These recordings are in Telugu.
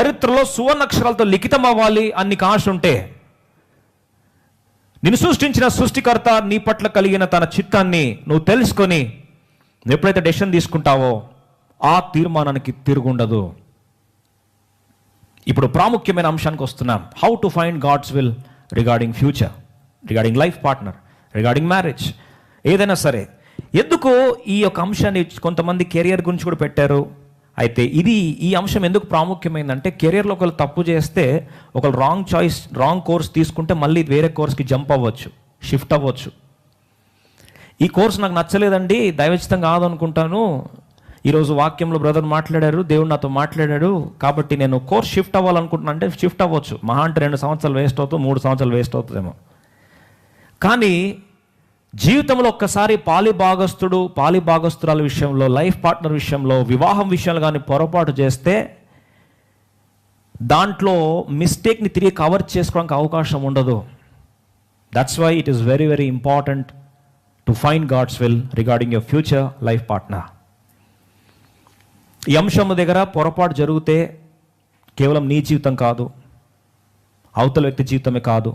చరిత్రలో సువర్ణక్షరాలతో లిఖితం అవ్వాలి అన్ని కాశ ఉంటే నిన్ను సృష్టించిన సృష్టికర్త నీ పట్ల కలిగిన తన చిత్తాన్ని నువ్వు తెలుసుకొని నువ్వు ఎప్పుడైతే డెసిషన్ తీసుకుంటావో ఆ తీర్మానానికి తిరుగుండదు. ఇప్పుడు ప్రాముఖ్యమైన అంశానికి వస్తున్నాం. How to find God's will regarding future regarding life partner regarding marriage ఏదైనా సరే ఎందుకు ఈ యొక్క అంశాన్ని కొంతమంది కెరియర్ గురించి కూడా పెట్టారు. అయితే ఇది ఈ అంశం ఎందుకు ప్రాముఖ్యమైందంటే కెరియర్లో ఒకరు తప్పు చేస్తే ఒకరు రాంగ్ చాయిస్ రాంగ్ కోర్స్ తీసుకుంటే మళ్ళీ వేరే కోర్స్కి జంప్ అవ్వచ్చు షిఫ్ట్ అవ్వచ్చు. ఈ కోర్స్ నాకు నచ్చలేదండి దైవచితం కాదు అనుకుంటాను ఈరోజు వాక్యంలో బ్రదర్ మాట్లాడారు దేవుడు నాతో మాట్లాడాడు కాబట్టి నేను కోర్స్ షిఫ్ట్ అవ్వాలనుకుంటున్నా అంటే షిఫ్ట్ అవ్వచ్చు. మహా అంటే రెండు సంవత్సరాలు వేస్ట్ అవుతుంది మూడు సంవత్సరాలు వేస్ట్ అవుతుందేమో. కానీ జీవితంలో ఒక్కసారి పాలి భాగస్థుడు పాలి భాగస్తురాల విషయంలో లైఫ్ పార్ట్నర్ విషయంలో వివాహం విషయంలో కానీ పొరపాటు చేస్తే దాంట్లో మిస్టేక్ని తిరిగి కవర్ చేసుకోవడానికి అవకాశం ఉండదు. That's why it is very very important to find God's will regarding your future life partner ఈ అంశం దగ్గర పొరపాటు జరిగితే కేవలం నీ జీవితం కాదు అవతల వ్యక్తి జీవితమే కాదు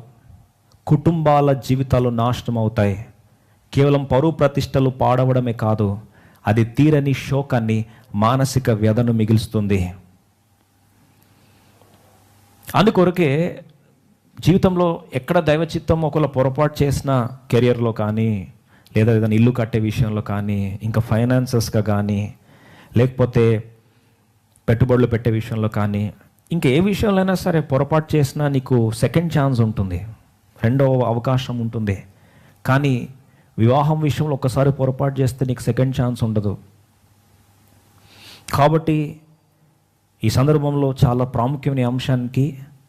కుటుంబాల జీవితాలు నాశనం అవుతాయి. కేవలం పరువు ప్రతిష్టలు పాడవడమే కాదు అది తీరని శోకాన్ని మానసిక వ్యధను మిగులుస్తుంది. అందుకొరకే జీవితంలో ఎక్కడ దైవచిత్తం ఒకవేళ పొరపాటు చేసిన కెరియర్లో కానీ లేదా ఏదైనా ఇల్లు కట్టే విషయంలో కానీ ఇంకా ఫైనాన్సెస్గా కానీ లేకపోతే పెట్టుబడులు పెట్టే విషయంలో కానీ ఇంకా ఏ విషయంలో అయినా సరే పొరపాటు చేసినా నీకు సెకండ్ ఛాన్స్ ఉంటుంది రెండవ అవకాశం ఉంటుంది. కానీ వివాహం విషయంలో ఒక్కసారి పొరపాటు చేస్తే నీకు సెకండ్ ఛాన్స్ ఉండదు. కాబట్టి ఈ సందర్భంలో చాలా ప్రాముఖ్యమైన అంశానికి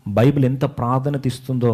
బైబిల్ ఎంత ప్రాధాన్యత ఇస్తుందో